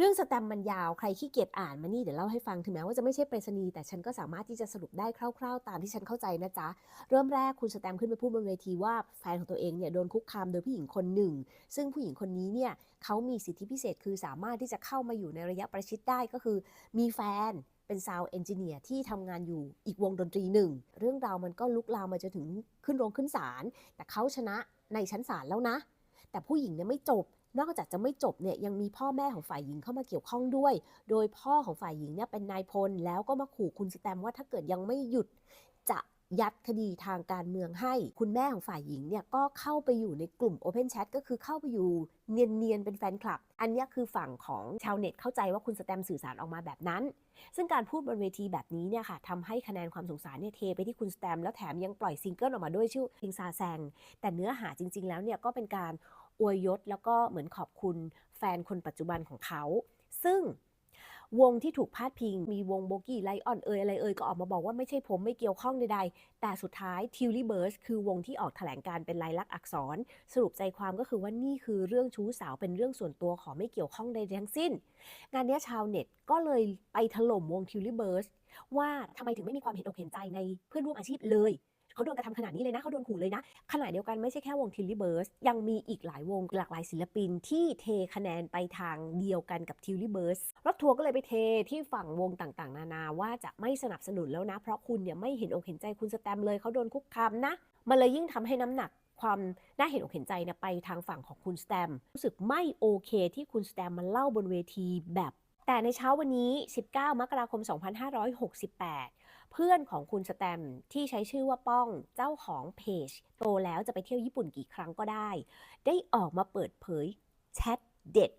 เรื่องสแตมมันยาวใครขี้เกียจอ่านมานี่เดี๋ยวเล่าให้ฟังถึงแม้ว่าจะไม่ใช่ไปรษณีย์แต่ฉันก็สามารถที่จะสรุปได้คร่าวๆ ตามที่ฉันเข้าใจนะจ๊ะ เริ่มแรกคุณสแตมขึ้นไปพูดบนเวทีว่าแฟนของตัวเองเนี่ยโดนคุกคามโดยผู้หญิงคนหนึ่ง ซึ่งผู้หญิงคนนี้เนี่ยเขามีสิทธิพิเศษคือสามารถที่จะเข้ามาอยู่ในระยะประชิดได้ก็คือ มีแฟนเป็นซาวเอนจิเนียร์ที่ทำงานอยู่อีกวงดนตรีหนึ่ง เรื่องราวมันก็ลุกลามมาจนถึงขึ้นโรงขึ้นศาลแต่เขาชนะในชั้นศาลแล้วนะ แต่ผู้หญิงเนี่ยไม่จบ นอกจากจะไม่จบเนี่ยยังมีพ่อแม่ของฝ่ายหญิงเข้ามาเกี่ยวข้องด้วย โดยพ่อของฝ่ายหญิงเนี่ยเป็นนายพล แล้วก็มาขู่คุณสแตมว่าถ้าเกิดยังไม่หยุดจะยัดคดีทางการเมืองให้ คุณแม่ของฝ่ายหญิงเนี่ยก็เข้าไปอยู่ในกลุ่ม Open Chat ก็คือเข้าไปอยู่เนียนๆเป็นแฟนคลับ อันนี้คือฝั่งของชาวเน็ตเข้าใจว่าคุณสแตมสื่อสารออกมาแบบนั้น ซึ่งการพูดบนเวทีแบบนี้เนี่ยค่ะทำให้คะแนนความสงสารเนี่ยเทไปที่คุณสแตมแล้วแถมยังปล่อยซิงเกิลออกมาด้วยชื่อเพลงซาแซงแต่เนื้อหาจริง ๆ แล้วเนี่ยก็เป็นการ อวยยศแล้วก็เหมือนขอบคุณแฟนคนปัจจุบันของเขา ซึ่งวงที่ถูกพาดพิง มีวงโบกี้ไลออนเอยอะไรเอยก็ออกมาบอกว่าไม่ใช่ผมไม่เกี่ยวข้องใดๆ แต่สุดท้ายทิวลี่เบิร์สคือวงที่ออกแถลงการเป็นลายลักษณ์อักษร สรุปใจความก็คือว่านี่คือเรื่องชู้สาวเป็นเรื่องส่วนตัวขอไม่เกี่ยวข้องใดๆทั้งสิ้น งานนี้ชาวเน็ตก็เลยไปถล่มวงทิวลี่เบิร์สว่าทำไมถึงไม่มีความเห็นอกเห็นใจในเพื่อนร่วมอาชีพเลย เขาโดนกระทำขนาดนี้เลยนะเขาโดนขู่เลยนะ ขณะเดียวกันไม่ใช่แค่วงทิลลี่เบิร์สยังมีอีกหลายวงหลากหลายศิลปินที่เทคะแนนไปทางเดียวกันกับทิลลี่เบิร์สรถทัวร์ก็เลยไปเทที่ฝั่งวงต่างๆ นานาว่าจะไม่สนับสนุนแล้วนะ เพราะคุณเนี่ยไม่เห็นอกเห็นใจคุณสแตมเลยเขาโดนคุกคามนะ มันเลยยิ่งทำให้น้ำหนักความน่าเห็นอกเห็นใจเนี่ยไปทางฝั่งของคุณสแตมรู้สึกไม่โอเค ที่คุณสแตมมันเล่าบนเวทีแบบ แต่ในเช้าวันนี้ 19 มกราคม 2568 เพื่อนของคุณสแตมที่ใช้ชื่อว่าป้องเจ้าของเพจ โตแล้วจะไปเที่ยวญี่ปุ่นกี่ครั้งก็ได้ ได้ออกมาเปิดเผยแชทเด็ด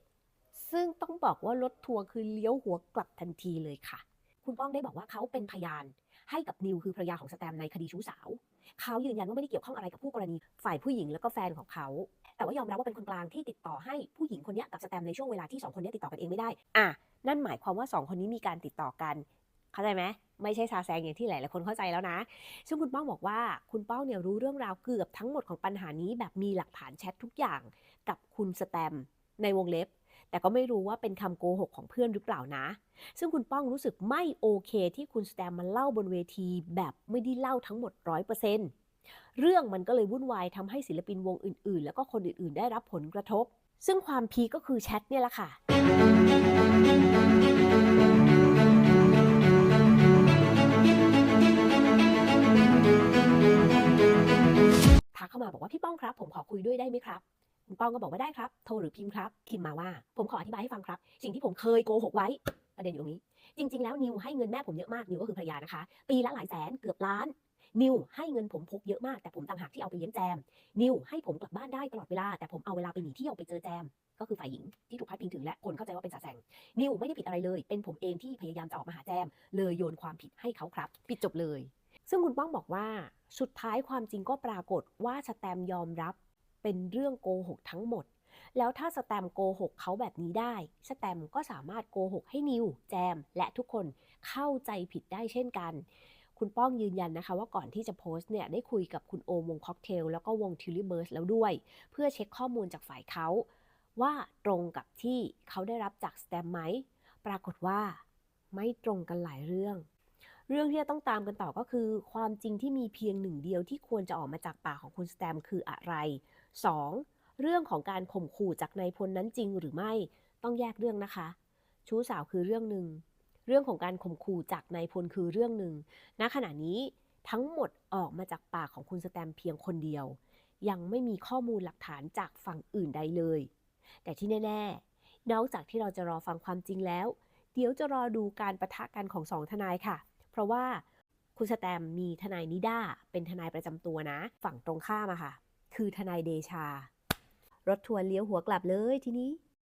ซึ่งต้องบอกว่ารถทัวร์คือเลี้ยวหัวกลับทันทีเลยค่ะ คุณป้องได้บอกว่าเขาเป็นพยานให้กับนิวคือภรรยาของสแตมในคดีชู้สาว เขายืนยันว่าไม่ได้เกี่ยวข้องอะไรกับผู้กรณีฝ่ายผู้หญิงแล้วก็แฟนของเขา แต่ว่ายอมรับว่าเป็นคนกลางที่ติดต่อให้ผู้หญิงคนนี้กับสแตมในช่วงเวลาที่สองคนนี้ติดต่อกันเองไม่ได้ อะ นั่นหมายความว่าสองคนนี้มีการติดต่อกัน เข้าใจไหมไม่ใช่ซาแซงอย่างที่หลายๆคนเข้าใจแล้วนะ ซึ่งคุณป้องบอกว่าคุณป้องเนี่ยรู้เรื่องราวเกือบทั้งหมดของปัญหานี้แบบมีหลักฐานแชททุกอย่างกับคุณสแตมในวงเล็บ แต่ก็ไม่รู้ว่าเป็นคำโกหกของเพื่อนหรือเปล่านะ ซึ่งคุณป้องรู้สึกไม่โอเค ที่คุณสแตมมันเล่าบนเวที แบบไม่ได้เล่าทั้งหมดร้อยเปอร์เซ็นต์ เรื่องมันก็เลยวุ่นวายทำให้ศิลปินวงอื่น ๆ แล้วก็คนอื่น ๆ ได้รับผลกระทบ ซึ่งความพีก็คือแชทเนี่ยแหละค่ะทักเข้ามาบอกว่าพี่ป้องครับ ผมขอคุยด้วยได้ไหมครับคุณป้องก็บอกว่าได้ครับ โทรหรือพิมพ์ครับ พิมพ์มาว่า ผมขออธิบายให้ฟังครับ สิ่งที่ผมเคยโกหกไว้ประเด็นอยู่ตรงนี้ จริง ๆ แล้วนิวให้เงินแม่ผมเยอะมากนิวก็คือภรรยานะคะ ปีละหลายแสนเกือบล้าน นิวให้เงินผมพกเยอะมากแต่ผมต่างหากที่เอาไปเลี้ยงแจม นิวให้ผมกลับบ้านได้ตลอดเวลา แต่ผมเอาเวลาไปหนีเที่ยวไปเจอแจม ก็คือฝ่ายหญิงที่ถูกพาดพิงถึงและคนเข้าใจว่าเป็นสาแสง นิวไม่ได้ผิดอะไรเลย เป็นผมเองที่พยายามจะออกมาหาแจม เลยโยนความผิดให้เขาครับ ปิดจบเลย ซึ่งคุณป้องบอกว่าสุดท้ายความจริงก็ปรากฏว่าสแตมยอมรับ เป็นเรื่องโกหกทั้งหมดแล้วถ้าสแตมโกหกเขาแบบนี้ได้ สแตมก็สามารถโกหกให้นิว แจม และทุกคนเข้าใจผิดได้เช่นกัน คุณป้องยืนยันนะคะว่าก่อนที่จะโพสต์เนี่ยได้คุยกับคุณโอมวงค็อกเทลแล้วก็วงทิลลี่เบิร์สแล้วด้วย เพื่อเช็คข้อมูลจากฝ่ายเขาว่าตรงกับที่เขาได้รับจากสแตมไหม ปรากฏว่าไม่ตรงกันหลายเรื่อง เรื่องที่จะต้องตามกันต่อก็คือ ความจริงที่มีเพียงหนึ่งเดียวที่ควรจะออกมาจากปากของคุณสแตมคืออะไร 2. เรื่องของการข่มขู่จากนายพลนั้นจริงหรือไม่ต้องแยกเรื่องนะคะ ชู้สาวคือเรื่องหนึ่ง เรื่องของการข่มขู่จากนายพลคือเรื่องหนึ่งณขณะนี้ทั้งหมดออกมาจากปากของคุณสแตมเพียงคนเดียว ยังไม่มีข้อมูลหลักฐานจากฝั่งอื่นใดเลย แต่ที่แน่ ๆ นอกจากที่เราจะรอฟังความจริงแล้ว เดี๋ยวจะรอดูการประทะกันของสองทนายค่ะ เพราะว่าคุณสแตมมีทนายนิด้าเป็นทนายประจำตัวนะ ฝั่งตรงข้ามอะค่ะ คือทนายเดชารถทัวร์เลี้ยวหัวกลับเลยทีนี้